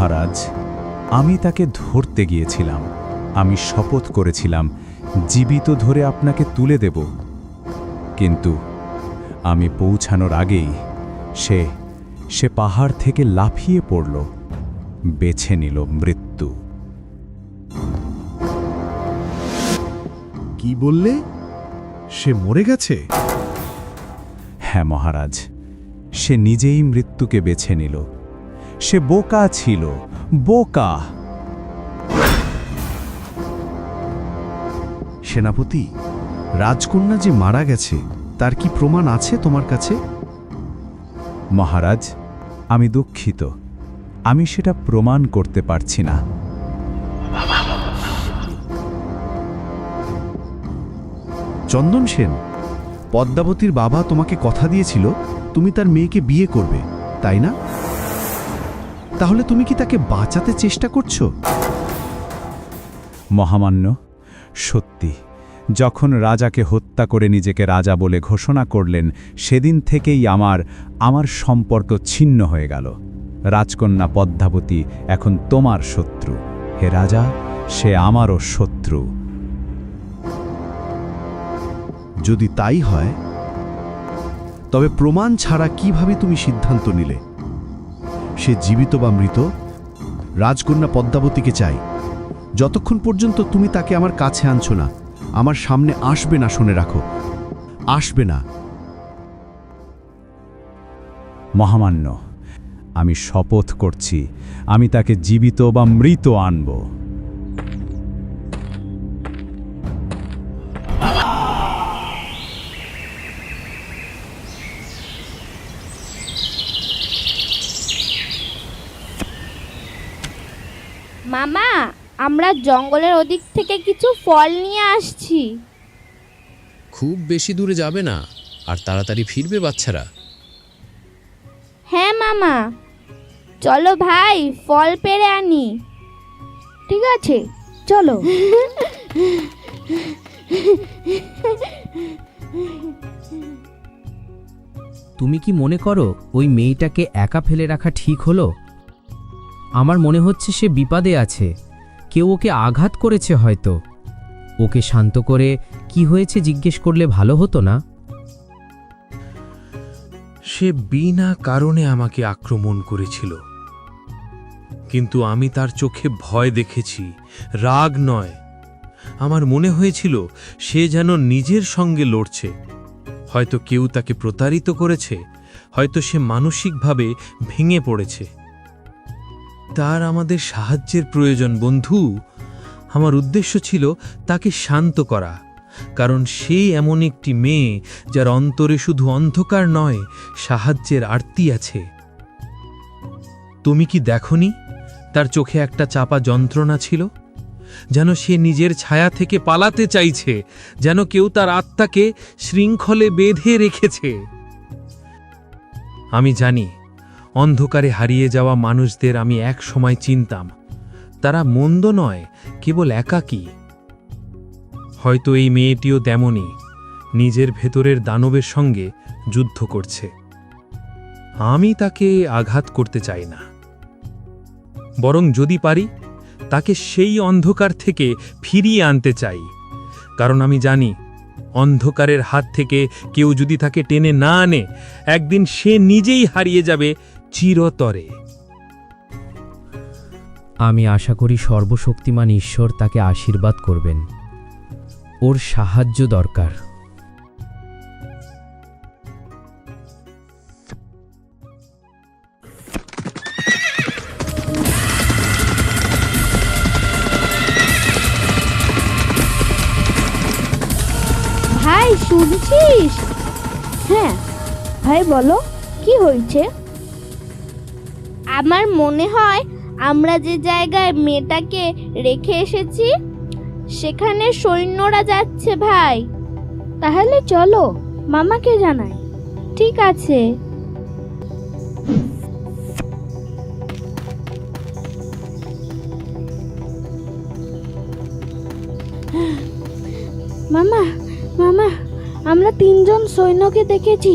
মহারাজ আমি তাকে ধরতে গিয়েছিলাম। আমি শপথ করেছিলাম জীবিত ধরে আপনাকে তুলে দেব। কিন্তু আমি পৌঁছানোর আগেই সে সে পাহাড় থেকে লাফিয়ে পড়ল বেছে নিল মৃত্যু। কি বললে? সে মরে গেছে? হ্যাঁ মহারাজ সে নিজেই মৃত্যুকে বেছে নিল। সে বোকা ছিল। বোকা। সেনাপতি, রাজকন্যা যে মারা গেছে, তার কি প্রমাণ আছে তোমার কাছে? মহারাজ, আমি দুঃখিত। আমি সেটা প্রমাণ করতে পারছি না। চন্দন সেন, পদ্মাবতীর বাবা তোমাকে কথা দিয়েছিল, তুমি তার মেয়েকে বিয়ে করবে, তাই না? তাহলে তুমি কি তাকে বাঁচাতে চেষ্টা করছ? মহামান্য, সত্যি, যখন রাজাকে হত্যা করে নিজেকে রাজা বলে ঘোষণা করলেন, সেদিন থেকেই আমার আমার সম্পর্ক ছিন্ন হয়ে গেল। রাজকন্যা পদ্মাবতী এখন তোমার শত্রু। হে রাজা, সে আমারও শত্রু। যদি তাই হয়, তবে প্রমাণ ছাড়া কীভাবে তুমি সিদ্ধান্ত নিলে? সে জীবিত বা মৃত? রাজকন্যা পদ্মাবতীকে চাই। যতক্ষণ পর্যন্ত তুমি তাকে আমার কাছে আনছো না, আমার সামনে আসবে না শুনে রাখো। আসবে না। মহামান্য, আমি শপথ করছি, আমি তাকে জীবিত বা মৃত আনব। মামা আমরা জঙ্গলের ওদিক থেকে কিছু ফল নিয়ে আসছি। খুব বেশি দূরে যাবে না আর তাড়াতাড়ি ফিরবে বাচ্চারা। হ্যাঁ মামা চলো ভাই ফল পেরে আনি। ঠিক আছে চলো। তুমি কি মনে করো ওই মেয়েটাকে একা ফেলে রাখা ঠিক হলো? আমার মনে হচ্ছে সে বিপাদে আছে। কেউ ওকে আঘাত করেছে হয়তো। ওকে শান্ত করে কি হয়েছে জিজ্ঞেস করলে ভালো হতো না? সে বিনা কারণে আমাকে আক্রমণ করেছিল। কিন্তু আমি তার চোখে ভয় দেখেছি, রাগ নয়। আমার মনে হয়েছিল সে যেন নিজের সঙ্গে লড়ছে। হয়তো কেউ তাকে প্রতারিত করেছে, হয়তো সে মানসিকভাবে ভেঙে পড়েছে। তার আমাদের সাহায্যের প্রয়োজন, বন্ধু। আমার উদ্দেশ্য ছিল তাকে শান্ত করা, কারণ সে এমন একটি মেয়ে যার অন্তরে শুধু অন্ধকার নয়, সাহায্যের আরতি আছে। তুমি কি দেখনি? তার চোখে একটা চাপা যন্ত্রণা ছিল, যেন সে নিজের ছায়া থেকে পালাতে চাইছে, যেন কেউ তার আত্মাকে শৃঙ্খলে বেঁধে রেখেছে। আমি জানি অন্ধকারে হারিয়ে যাওয়া মানুষদের আমি এক সময় চিনতাম। তারা মন্দ নয়, কেবল একাকী। হয়তো এই মেয়েটিও তেমনই, নিজের ভেতরের দানবের সঙ্গে যুদ্ধ করছে। আমি তাকে আঘাত করতে চাই না। বরং যদি পারি, তাকে সেই অন্ধকার থেকে ফিরিয়ে আনতে চাই। কারণ আমি জানি, অন্ধকারের হাত থেকে কেউ যদি তাকে টেনে না আনে, একদিন সে নিজেই হারিয়ে যাবে চিরতরে। আমি আশা করি সর্বশক্তিমান ঈশ্বর তাকে আশীর্বাদ করবেন। ওর সাহায্য দরকার। ভাই, শুনছিস? হ্যাঁ ভাই বলো, কি হয়েছে? আমার মনে হয় আমরা যে জায়গায় মেয়েটাকে রেখে এসেছি, সেখানে সৈন্যরা যাচ্ছে ভাই। তাহলে চলো, মামাকে জানাই। ঠিক আছে। মামা মামা, আমরা তিনজন সৈন্যকে দেখেছি।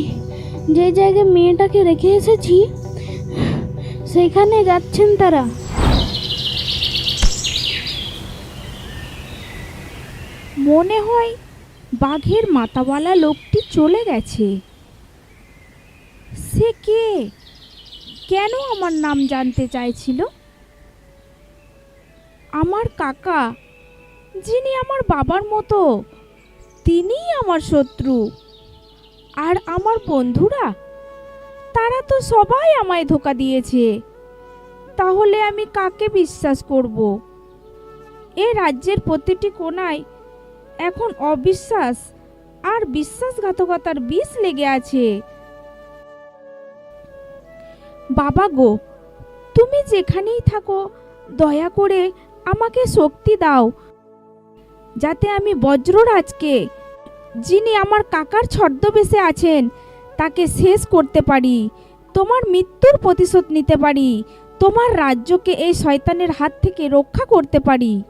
যে জায়গায় মেয়েটাকে রেখে এসেছি সেখানে যাচ্ছেন তারা। মনে হয় বাঘের মাতাওয়ালা লোকটি চলে গেছে। সে কে? কেন আমার নাম জানতে চাইছিল? আমার কাকা, যিনি আমার বাবার মতো, তিনিই আমার শত্রু। আর আমার বন্ধুরা তারা তো সবাই আমায় ধোকা দিয়েছে। তাহলে আমি কাকে বিশ্বাস করব? এ রাজ্যের প্রতিটি কোনায় এখন অবিশ্বাস আর বিশ্বাসঘাতকতার বিষ লেগে আছে। বাবা গো, তুমি যেখানেই থাকো, দয়া করে আমাকে শক্তি দাও, যাতে আমি বজ্ররাজকে, যিনি আমার কাকার ছদ্মবেশে আছেন তাকে শেষ করতে পারি। তোমার মৃত্যুর প্রতিশোধ নিতে পারি। তোমার রাজ্যকে এই শয়তানের হাত থেকে রক্ষা করতে পারি।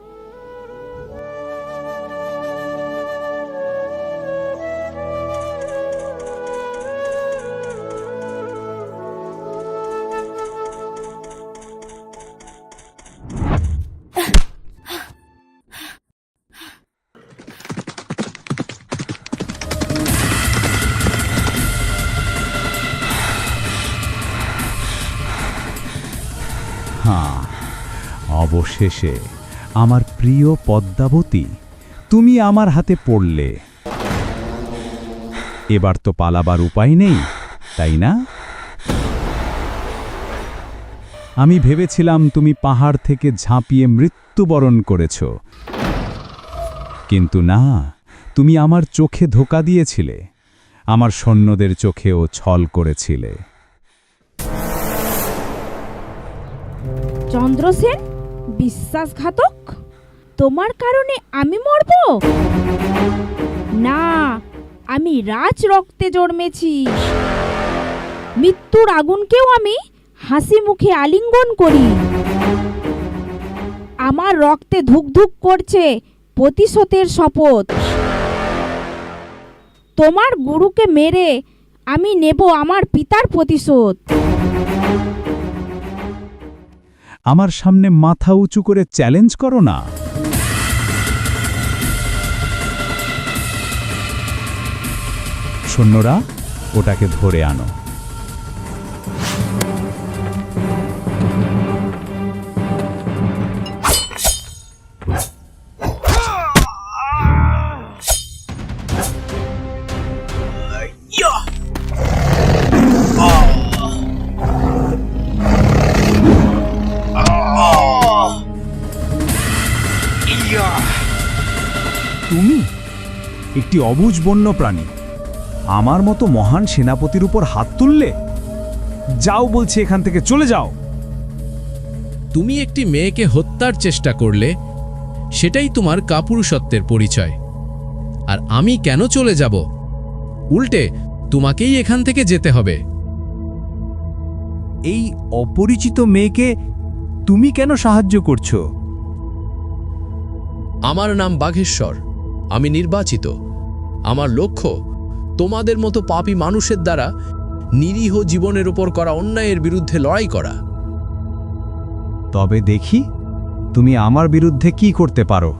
অবশেষে, আমার প্রিয় পদ্মাবতী, তুমি আমার হাতে পড়লে। এবার তো পালাবার উপায় নেই, তাই না? আমি ভেবেছিলাম তুমি পাহাড় থেকে ঝাঁপিয়ে মৃত্যুবরণ করেছ। কিন্তু না, তুমি আমার চোখে ধোকা দিয়েছিলে, আমার সৈন্যদের চোখেও ছল করেছিলে। চন্দ্রসেন? বিশ্বাসঘাতক? তোমার কারণে আমি মরব? না, আমি রাজ রক্তে জন্মেছি। মৃত্যুর আগুনকেও আমি হাসি মুখে আলিঙ্গন করি। আমার রক্তে ধুকধুক করছে প্রতিশোধের শপথ। তোমার গুরুকে মেরে আমি নেব আমার পিতার প্রতিশোধ। আমার সামনে মাথা উঁচু করে চ্যালেঞ্জ করো না। সৈন্যরা ওটাকে ধরে আনো। তুমি? একটি অবুজ বন্য প্রাণী। আমার মতো মহান সেনাপতির উপর হাত তুললে? যাও বলছি এখান থেকে চলে যাও। তুমি একটি মেয়েকে হত্যার চেষ্টা করলে সেটাই তোমার কাপুরুষত্বের পরিচয়। আর আমি কেন চলে যাব? উল্টে তোমাকেই এখান থেকে যেতে হবে। এই অপরিচিত মেয়েকে তুমি কেন সাহায্য করছ? আমার নাম বাঘেশ্বর। আমি নির্বাচিত। আমার লক্ষ্য তোমাদের মতো পাপী মানুষের দ্বারা নিরীহ জীবনের উপর করা অন্যায়ের বিরুদ্ধে লড়াই করা। তবে দেখি তুমি আমার বিরুদ্ধে কি করতে পারো।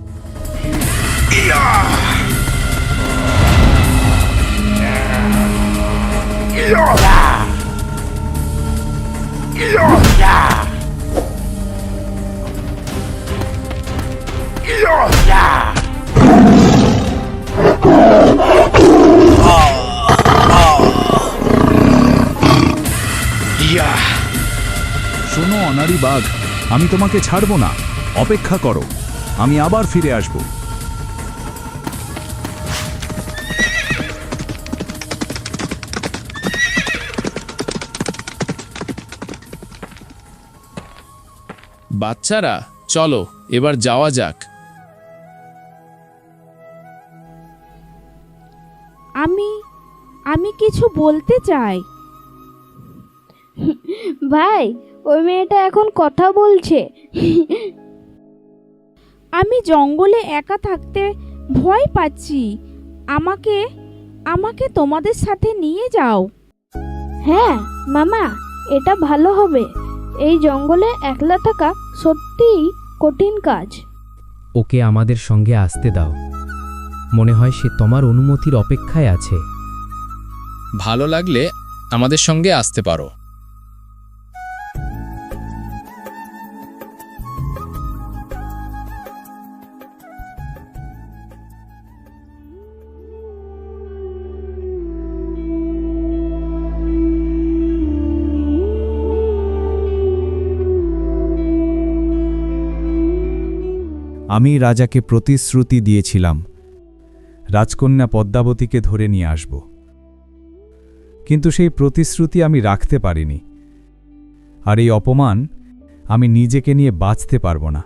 শোনো অনারি বাঘ আমি তোমাকে ছাড়ব না। অপেক্ষা করো আমি আবার ফিরে আসব। বাচ্চারা চলো এবার যাওয়া যাক। আমি আমি কিছু বলতে চাই। ভাই ওই মেয়েটা এখন কথা বলছে। আমি জঙ্গলে একা থাকতে ভয় পাচ্ছি। আমাকে আমাকে তোমাদের সাথে নিয়ে যাও। হ্যাঁ মামা এটা ভালো হবে। এই জঙ্গলে একলা থাকা সত্যিই কঠিন কাজ। ওকে আমাদের সঙ্গে আসতে দাও। মনে হয় সে তোমার অনুমতির অপেক্ষায় আছে। ভালো লাগলে আমাদের সঙ্গে আসতে পারো। আমি রাজাকে প্রতিশ্রুতি দিয়েছিলাম। রাজকন্যা পদ্মাবতীকে ধরে নিয়ে আসব। কিন্তু সেই প্রতিশ্রুতি আমি রাখতে পারিনি। আর এই অপমান আমি নিজেকে নিয়ে বাঁচতে পারব না।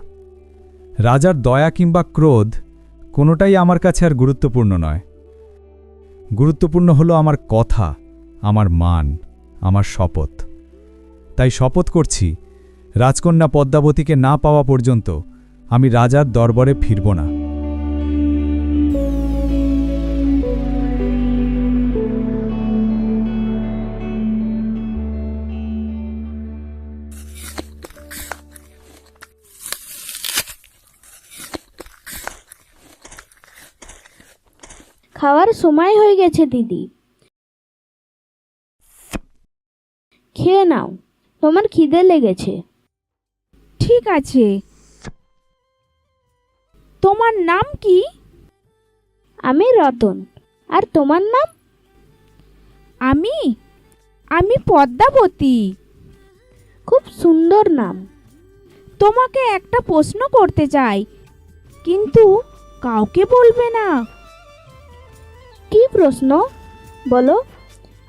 রাজার দয়া কিংবা ক্রোধ কোনোটাই আমার কাছে আর গুরুত্বপূর্ণ নয়। গুরুত্বপূর্ণ হলো আমার কথা, আমার মান, আমার শপথ। তাই শপথ করছি, রাজকন্যা পদ্মাবতীকে না পাওয়া পর্যন্ত আমি রাজার দরবারে ফিরব না। খাওয়ার সময় হয়ে গেছে দিদি। খেয়ে নাও তোমার খিদে লেগেছে। ঠিক আছে। তোমার নাম কি? আমি রতন। আর তোমার নাম? আমি? আমি পদ্মাবতী। খুব সুন্দর নাম। তোমাকে একটা প্রশ্ন করতে চাই কিন্তু কাউকে বলবে না। কি প্রশ্ন? বলো,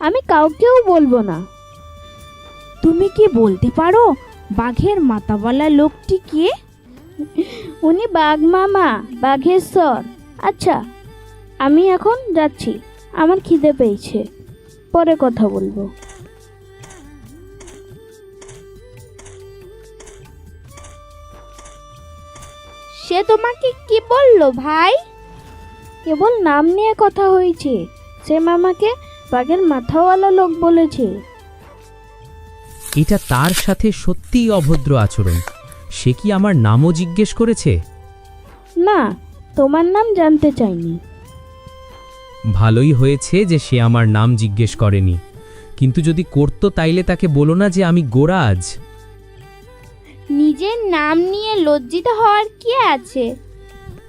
আমি কাউকেও বলব না। তুমি কি বলতে পারো, বাঘের মাতাওয়ালা লোকটি কে? উনি বাঘ মামা, বাঘেশ্বর। আচ্ছা আমি এখন যাচ্ছি, আমার খিদে পেয়েছে। পরে কথা বলব। সে তোমাকে কি বলল ভাই? কেবল নাম নিয়ে কথা হয়েছে। সে মামাকে বাঘের মাথাওয়ালা লোক বলেছে। এটা তার সাথে সত্যিই অভদ্র আচরণ। সে কি আমার নামও জিজ্ঞেস করেছে? না তোমার নাম জানতে চাইনি। ভালোই হয়েছে যে সে আমার নাম জিজ্ঞেস করেনি। কিন্তু যদি করতো তাইলে তাকে বলো না যে আমি গোরাজ। নিজের নাম নিয়ে লজ্জিত হওয়ার কি আছে?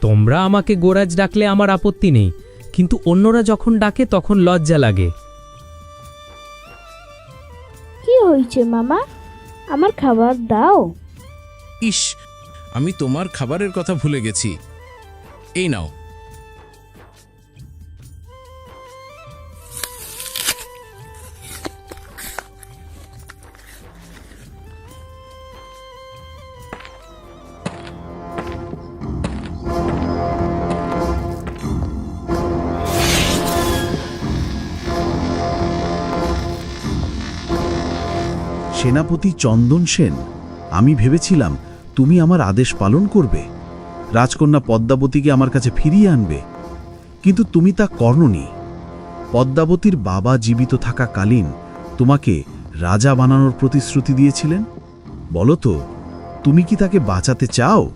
তোমরা আমাকে গোরাজ ডাকলে আমার আপত্তি নেই কিন্তু অন্যরা যখন ডাকে তখন লজ্জা লাগে। কি হয়েছে মামা? আমার খাবার দাও। ইস আমি তোমার খাবারের কথা ভুলে গেছি। এই নাও। সেনাপতি চন্দন সেন, আমি ভেবেছিলাম তুমি আমার আদেশ পালন করবে। রাজকন্যা পদ্মাবতীকে আমার কাছে ফিরিয়ে আনবে। কিন্তু তুমি তা করনি। পদ্মাবতীর বাবা জীবিত থাকাকালীন তোমাকে রাজা বানানোর প্রতিশ্রুতি দিয়েছিলেন। বলো তো, তুমি কি তাকে বাঁচাতে চাও?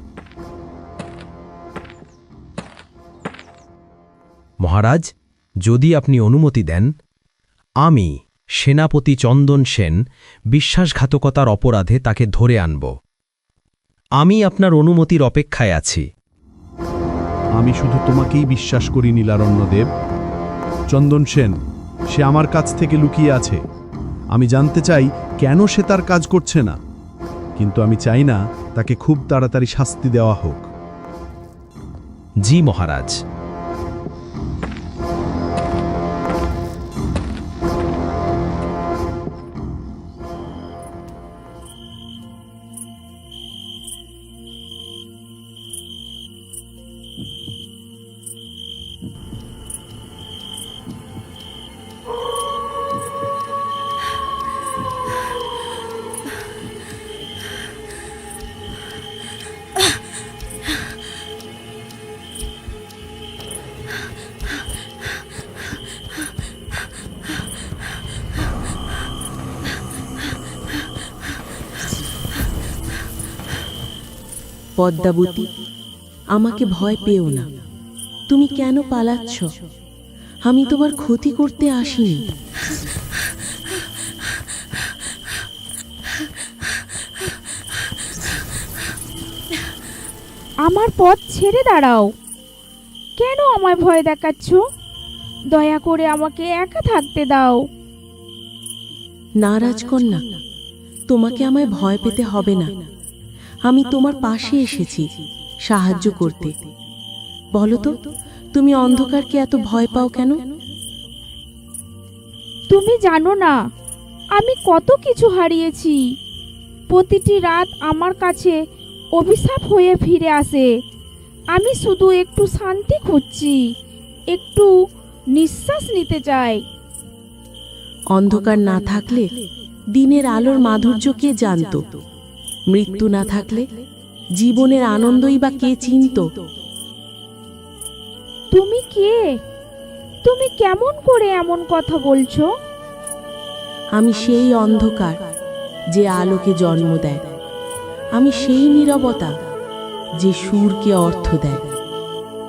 মহারাজ, যদি আপনি অনুমতি দেন, আমি সেনাপতি চন্দন সেন বিশ্বাসঘাতকতার অপরাধে তাকে ধরে আনব। আমি আপনার অনুমতির অপেক্ষায় আছি। আমি শুধু তোমাকেই বিশ্বাস করি নীলারণ্যদেব চন্দন সেন সে আমার কাছ থেকে লুকিয়ে আছে। আমি জানতে চাই কেন সে তার কাজ করছে না? কিন্তু আমি চাই না তাকে খুব তাড়াতাড়ি শাস্তি দেওয়া হোক। জি মহারাজ। পদ্মাবতী আমাকে ভয় পেও না। তুমি কেন পালাচ্ছ? আমি তোমার ক্ষতি করতে আসিনি। আমার পথ ছেড়ে দাঁড়াও। কেন আমায় ভয় দেখাচ্ছ? দয়া করে আমাকে একা থাকতে দাও। না রাজকন্যা তোমাকে আমায় ভয় পেতে হবে না। আমি তোমার পাশে এসেছি সাহায্য করতে। বলো তো তুমি অন্ধকারকে এত ভয় পাও কেন? তুমি জানো না আমি কত কিছু হারিয়েছি। প্রতিটি রাত আমার কাছে অভিশাপ হয়ে ফিরে আসে। আমি শুধু একটু শান্তি খুঁজছি একটু নিঃশ্বাস নিতে চাই। অন্ধকার না থাকলে দিনের আলোর মাধুর্য কে জানত? মৃত্যু না থাকলে জীবনের আনন্দই বা কে চিনত? তুমি কে? তুমি কেমন করে এমন কথা বলছো? আমি সেই অন্ধকার যে আলোকে জন্ম দেয়। আমি সেই নীরবতা যে সুরকে অর্থ দেয়।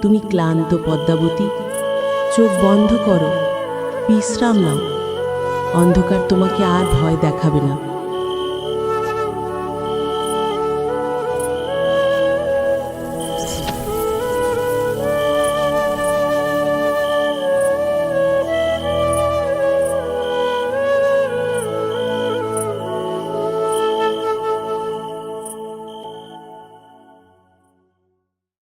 তুমি ক্লান্ত পদ্মাবতী চোখ বন্ধ করো বিশ্রাম নাও। অন্ধকার তোমাকে আর ভয় দেখাবে না।